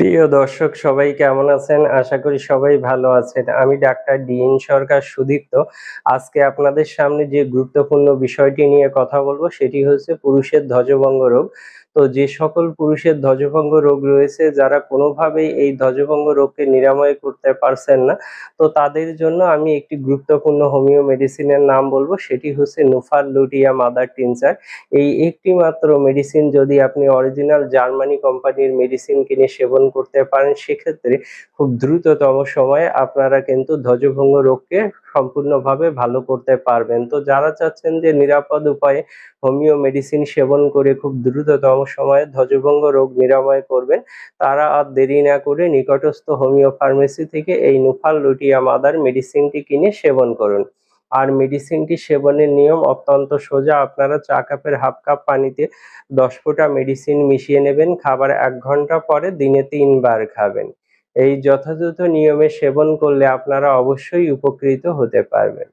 প্রিয় দর্শক, সবাই কেমন আছেন? আশা করি সবাই ভালো আছেন। আমি ডাক্তার ডিএন সরকার সুদীপ্ত। আজকে আপনাদের সামনে যে গুরুত্বপূর্ণ বিষয়টি নিয়ে কথা বলব, সেটি হচ্ছে পুরুষের ধ্বজভঙ্গ রোগ। তো যে সকল পুরুষের ধ্বজভঙ্গ রোগ রয়েছে, যারা কোনোভাবেই এই ধ্বজভঙ্গ রোগকে নিরাময় করতে পারছেন না, তো তাদের জন্য আমি একটি গুরুত্বপূর্ণ হোমিও মেডিসিনের নাম বলব, সেটি হচ্ছে নুফার লুটিয়া মাদার টিনচার। এই একটি মাত্র মেডিসিন যদি আপনি অরিজিনাল জার্মানি কোম্পানির মেডিসিন কিনে সেবন করতে পারেন, সেক্ষেত্রে খুব দ্রুততম সময়ে আপনারা কিন্তু ধ্বজভঙ্গ রোগকে সম্পূর্ণভাবে ভালো করতে পারবেন। তো যারা চাচ্ছেন যে নিরাপদ উপায়ে হোমিও মেডিসিন সেবন করে খুব দ্রুততম সময়ে ধ্বজভঙ্গ রোগ নিরাময় করবেন, তারা আর দেরি না করে নিকটস্থ হোমিও ফার্মেসি থেকে এই নুফাল লুটিয়া মাদার মেডিসিনটি কিনে সেবন করুন। আর মেডিসিনটি সেবনের নিয়ম অত্যন্ত সোজা, আপনারা চা কাপের হাফ কাপ পানিতে দশ ফোঁটা মেডিসিন মিশিয়ে নেবেন, খাবার এক ঘণ্টা পরে দিনে তিনবার খাবেন। এই যথাযথ নিয়মে সেবন করলে আপনারা অবশ্যই উপকৃত হতে পারবেন।